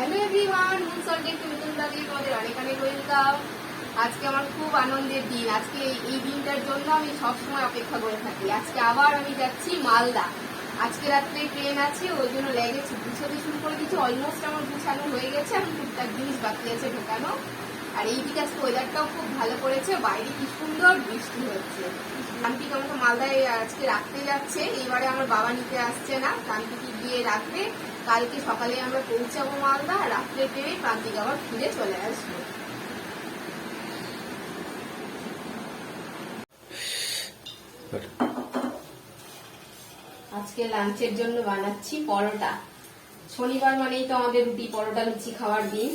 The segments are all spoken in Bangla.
হ্যালো এভরিওয়ান মুন সল্টে টু নতুন ব্লগে তোমাদের অনেক অনেক ওয়েলকাম আজকে আমার খুব আনন্দের দিন। আজকে এই- দিনটার জন্য আমি সব সময় অপেক্ষা করে থাকি। আজকে আবার আমি যাচ্ছি মালদা। আজকে রাত্রে ট্রেন আছে, ওই জন্য লেগেছে গুছোতে শুরু করে দিচ্ছি অলমোস্ট আমার গুছানো হয়ে গেছে এখন টুকটাক জিনিস বাকি আছে ঢোকানো। আর এই দিকে আজকে ওয়েদারটাও খুব ভালো করেছে, বাইরে কি সুন্দর বৃষ্টি হচ্ছে। কান্তিক আমাকে মালদায় আজকে রাখতে যাচ্ছে এবারে আমার বাবা নিতে আসছে না কান্তিকে গিয়ে রাখবে। কালকে সকালে আমরা পৌঁছাবো মালদা আর রাত্রে ট্রেনে প্রান্তিক আবার ফিরে চলে আসব। আজকে লাঞ্চের জন্য বানাচ্ছি পরোটা। শনিবার মানেই তো আমাদের রুটি পরোটা লুচি খাওয়ার দিন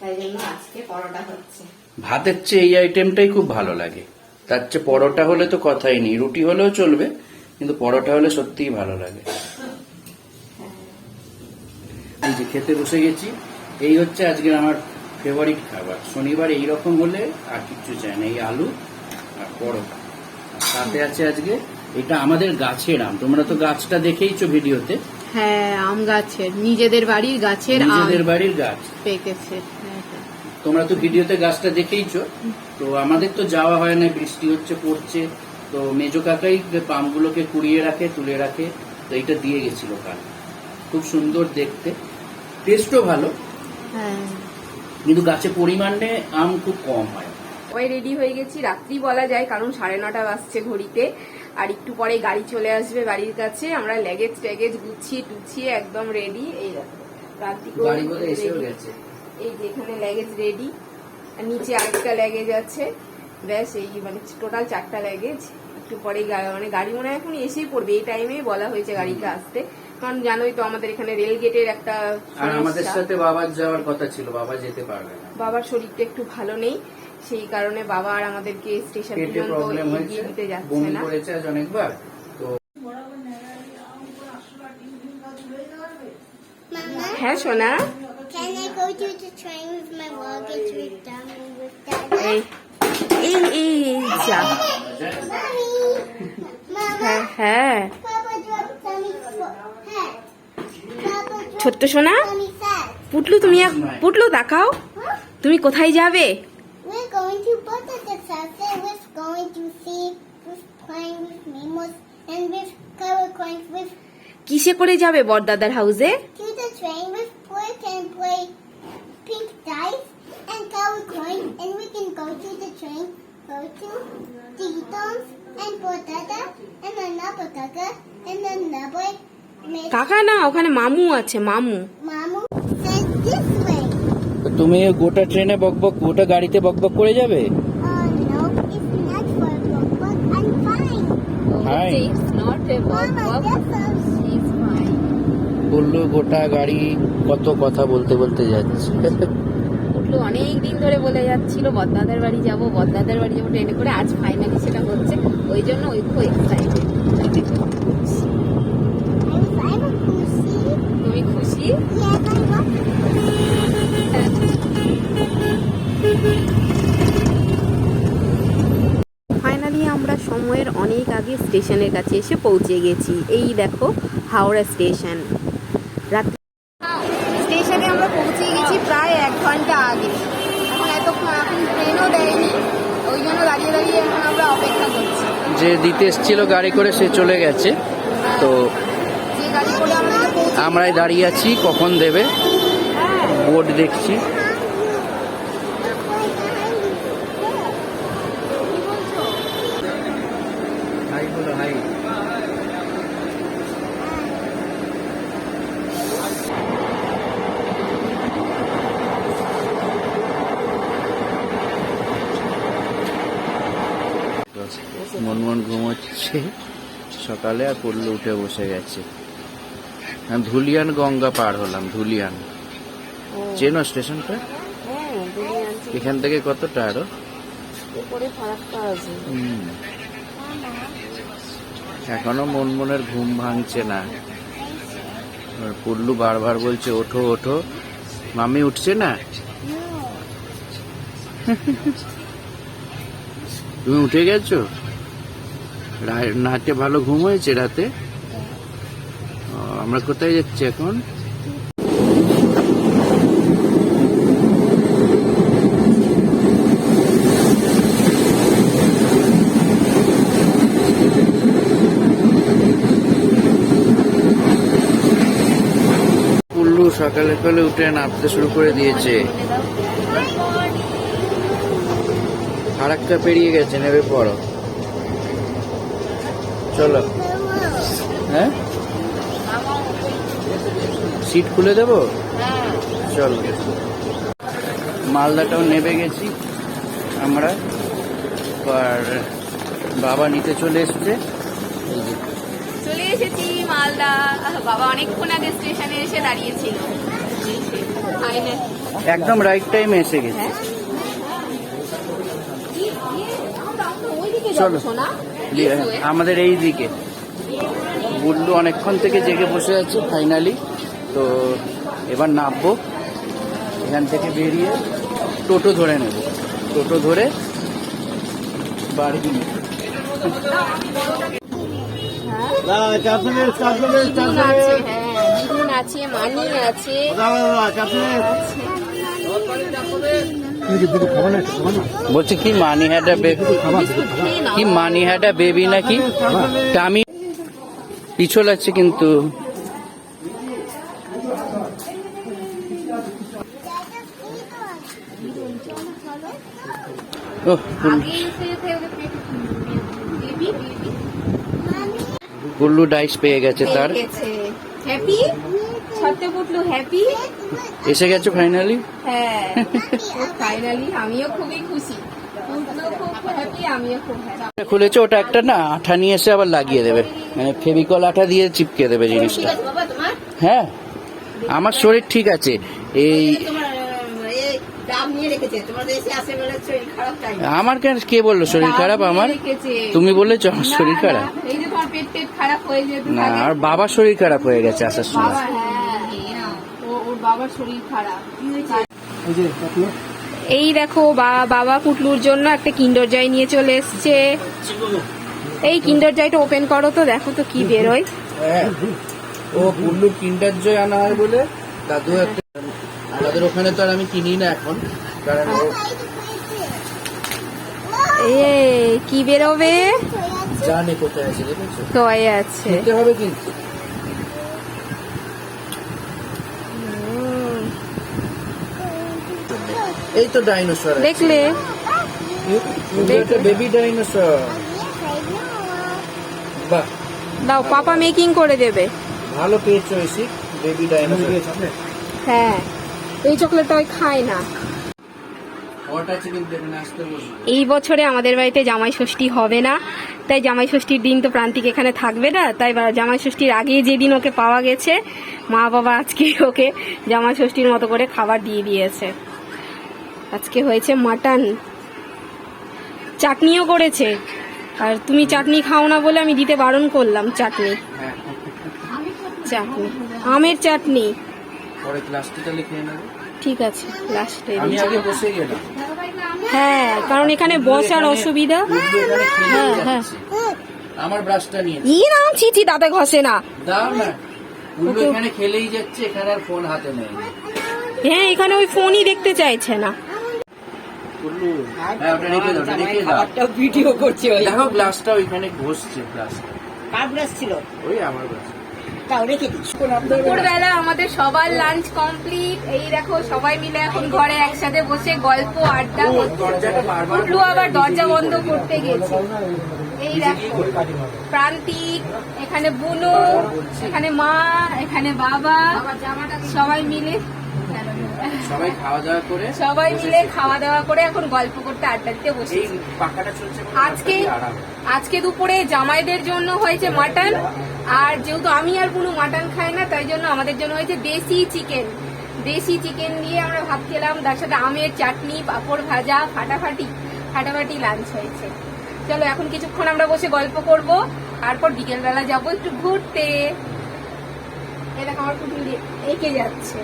তাই জন্য আজকে পরোটা হচ্ছে। ভাতের চেয়ে এই আইটেমটাই খুব ভালো লাগে। তার চেয়ে পরোটা হলে তো কথাই নেই। রুটি হলেও চলবে কিন্তু পরোটা হলে সত্যিই ভালো লাগে। যে খেতে বসে গেছি এই হচ্ছে আজকের আমার ফেভারিট খাবার। শনিবার এই রকম হলে আর কিচ্ছু চাই না এই আলু আর পরোটা। সাথে আছে আজকে এটা আমাদের গাছের আম। তোমরা তো গাছটা দেখেইছো ভিডিওতে। হ্যাঁ আম গাছের। নিজেদের বাড়ির গাছের নিজেদের বাড়ির গাছ। পেকেছে। তোমরা তো ভিডিওতে গাছটা দেখেইছো। তো আমাদের তো যাওয়া হয় না বৃষ্টি হচ্ছে পড়ছে। তো মেজো কাকাই পামগুলোকে কুড়িয়ে রাখে তুলে রাখে তো এইটা দিয়ে গেছিল কাল। খুব সুন্দর দেখতে। টেস্টও ভালো। হ্যাঁ। কিন্তু গাছে পরিমাণে আম খুব কম হয়। সবাই রেডি হয়ে গেছি। রাত্রি বলা যায় কারণ সাড়ে নটা বাজছে ঘড়িতে। আর একটু পরে গাড়ি চলে আসবে বাড়ির কাছে। আমরা লেগেজ ট্যাগেজ গুছিয়ে টুছিয়ে একদম রেডি এই এই যে এখানে ল্যাগেজ রেডি আর নিচে আরেকটা ল্যাগেজ আছে। ব্যাস এই মানে টোটাল চারটা ল্যাগেজ একটু পরে মানে গাড়ি মনে হয় এখন এসেই পড়বে। এই টাইমেই বলা হয়েছে গাড়িটা আসতে। কারণ জানোই তো আমাদের এখানে রেল গেটের একটা আর আমাদের সাথে বাবার যাওয়ার কথা ছিল বাবা যেতে পারবে না। বাবার শরীরটা একটু ভালো নেই সেই কারণে বাবা আর আমাদেরকে স্টেশন পর্যন্ত এগিয়ে দিতে যাচ্ছে না। করেছে আজ অনেকবার তো হ্যাঁ সোনা? Can I go to the train with my luggage with Dad and with Dad? এই এই এই এই Mommy! Mama, হ্যাঁ। ছোট্ট সোনা, পুটলু তুমি পুটলু দেখাও। তুমি কোথায় যাবে? কিসে করে যাবে বরদাদার হাউসে? And we can go to the train go to digitons কাকা না ওখানে মামু আছে মামু। তুমি গোটা ট্রেনে বকবক গোটা গাড়িতে বকবক করে যাবে? বলল গোটা গাড়ি কত কথা বলতে বলতে যাচ্ছে। পুটলু অনেক দিন ধরে বলে যাচ্ছিল বদদাদার বাড়ি যাব বদদাদার বাড়ি যাব, ট্রেনে করে আজ ফাইনালি সেটা হচ্ছে। ওই জন্য ওই খুব এক্সাইটেড. তুমি খুশি? ফাইনালি আমরা সময়ের অনেক আগে স্টেশনের কাছে এসে পৌঁছে গেছি। এই দেখো, হাওড়া স্টেশন। রাত্রি যে দিতে এসেছিল গাড়ি করে সে চলে গেছে। তো আমরাই দাঁড়িয়ে আছি কখন দেবে? বোর্ড দেখছি। ঘুমোচ্ছে সকালে আর পড়লে উঠে বসে গেছে। ধুলিয়ান গঙ্গা পার হলাম ধুলিয়ান। চেনো স্টেশনটা? হ্যাঁ এখান থেকে কতটা আরও। এখনও মন মনের ঘুম ভাঙছে না। পুল্লু বারবার বলছে ওঠো ওঠো। মামি উঠছে না। তুমি উঠে গেছো? নাটে ভালো ঘুম হয়েছে রাতে। আমরা কোথায় যাচ্ছি এখন? সকালে সকালে উঠে নামতে শুরু করে দিয়েছে। ফারাক্কা পেরিয়ে গেছে নেবে পড়ো। চলো হ্যাঁ সিট খুলে দেবো চলো মালদাটাও নেবে গেছি আমরা আর বাবা নিতে চলে এসছে চলে এসেছি মালদা বাবা অনেকক্ষণ আগে স্টেশনে এসে দাঁড়িয়েছিল একদম রাইট টাইমে এসে গেছি হ্যাঁ? চলো। আমাদের এই দিকে। গুড্ডু অনেকক্ষণ থেকে জেগে বসে আছে ফাইনালি তো এবার নামবো। এখান থেকে বেরিয়ে টোটো ধরে নেব। টোটো ধরে বাড়ি। হ্যাঁ? আছে, হ্যাঁ, মানি আছে, আছে। বলছে, কি মানি হ্যাড বেবি। কি মানি হ্যাড বেবি নাকি? টামি পিছল আছে কিন্তু। গুল্লু ডাইস পেয়ে গেছে তার। হ্যাপি ছতে পুটলু হ্যাপি এসে গেছে ফাইনালি হ্যাঁ। ফাইনালি আমিও খুবই খুশি। পুটলু খুব হ্যাপি আমিও খুব হ্যাপি খুলেছে ওটা একটা না আঠা নিয়ে এসে আবার লাগিয়ে দেবে। মানে ফেভিকল আঠা দিয়ে চিপকে দেবে জিনিসটা আছে বাবা তোমার? হ্যাঁ আমার শরীর ঠিক আছে। এই আমার কেন কে বলল শরীর খারাপ আমার? তুমি বলেছ আমার শরীর খারাপ। তোমার পেট খারাপ হয়ে যেতে না আর বাবার শরীর খারাপ হয়ে গেছে আসার সময়। বাবা হ্যাঁ ওর বাবার শরীর খারাপ। এই দেখো। বা- বাবা পুটলুর জন্য একটা কিন্ডার জয় নিয়ে চলে এসছে। এই কিন্ডার জয়টা ওপেন করো তো দেখো তো কি বেরোয়। হ্যাঁ ও পুল্লুর কিন্ডার জয় আনা হয় বলে দাদু একটা আমাদের ওখানে তো আর আমি কিনি না এখন কারণ ও এ কি বেরোবে? জানে কোথায় আছে দেখেছ? আছে। খেতে হবে কিন্তু এই তো ডাইনোসর দেখলে? বেবি ডাইনোসর বাহ। দাও পাপা মেকিং করে দেবে। ভালো পেয়েছ এসি। বেবি ডাইনোসর হ্যাঁ এই চকলেটটা ওই খায় না। এই বছরে আমাদের বাড়িতে জামাই ষষ্ঠী হবে না। তাই জামাই ষষ্ঠীর দিন তো প্রান্তিক এখানে থাকবে না। তাই জামাই ষষ্ঠীর আগে যেদিন ওকে পাওয়া গেছে মা বাবা আজকে ওকে জামাই ষষ্ঠীর মতো করে খাবার দিয়ে দিয়েছে। আজকে হয়েছে মাটন। চাটনিও করেছে। আর তুমি চাটনি খাও না বলে আমি দিতে বারণ করলাম চাটনি। চাটনি। আমের চাটনি। ঠিক আছে লাস্টে আমি আগে বসে গেলাম। হ্যাঁ কারণ এখানে বসার অসুবিধা। হ্যাঁ, হ্যাঁ। আমার ব্রাশটা নিয়ে ই দাঁতে ঘষে না। দাও না। উল্লু এখানে খেলেই যাচ্ছে এখানে আর ফোন হাতে নেই। হ্যাঁ এখানে ওই ফোনই দেখতে চাইছে না। উল্লু হ্যাঁ ভিডিও করছে দেখো গ্লাসটা ওইখানে ঘষছে কার ব্রাশ ছিল? ওই আমার গ্লাস তাও রেখে দিচ্ছি দুপুরবেলা আমাদের সবার লাঞ্চ কমপ্লিট এই দেখো সবাই মিলে এখন ঘরে একসাথে বসে গল্প আড্ডা পুটলু আবার দরজা বন্ধ করতে গেছে। এই দেখো প্রান্তিক এখানে বুনু এখানে মা এখানে বাবা সবাই মিলে সবাই খাওয়া দাওয়া করে সবাই মিলে খাওয়া দাওয়া করে এখন গল্প করতে আড্ডা দিতে এই বসেছি পাখাটা চলছে বলে আজকে। আজকে দুপুরে জামাইদের জন্য হয়েছে মাটন। আর যেহেতু আমি আর কোনো মাটন খাই না, তাই জন্য আমাদের জন্য হয়েছে দেশি চিকেন। দেশি চিকেন দিয়ে আমরা ভাত খেলাম তার সাথে আমের চাটনি, পাঁপড় ভাজা, ফাটাফাটি ফাটাফাটি লাঞ্চ হয়েছে। চলো এখন কিছুক্ষণ আমরা বসে গল্প করব, তারপর বিকেলবেলা যাব একটু ঘুরতে। এটা আমার কুটুম এঁকে যাচ্ছে।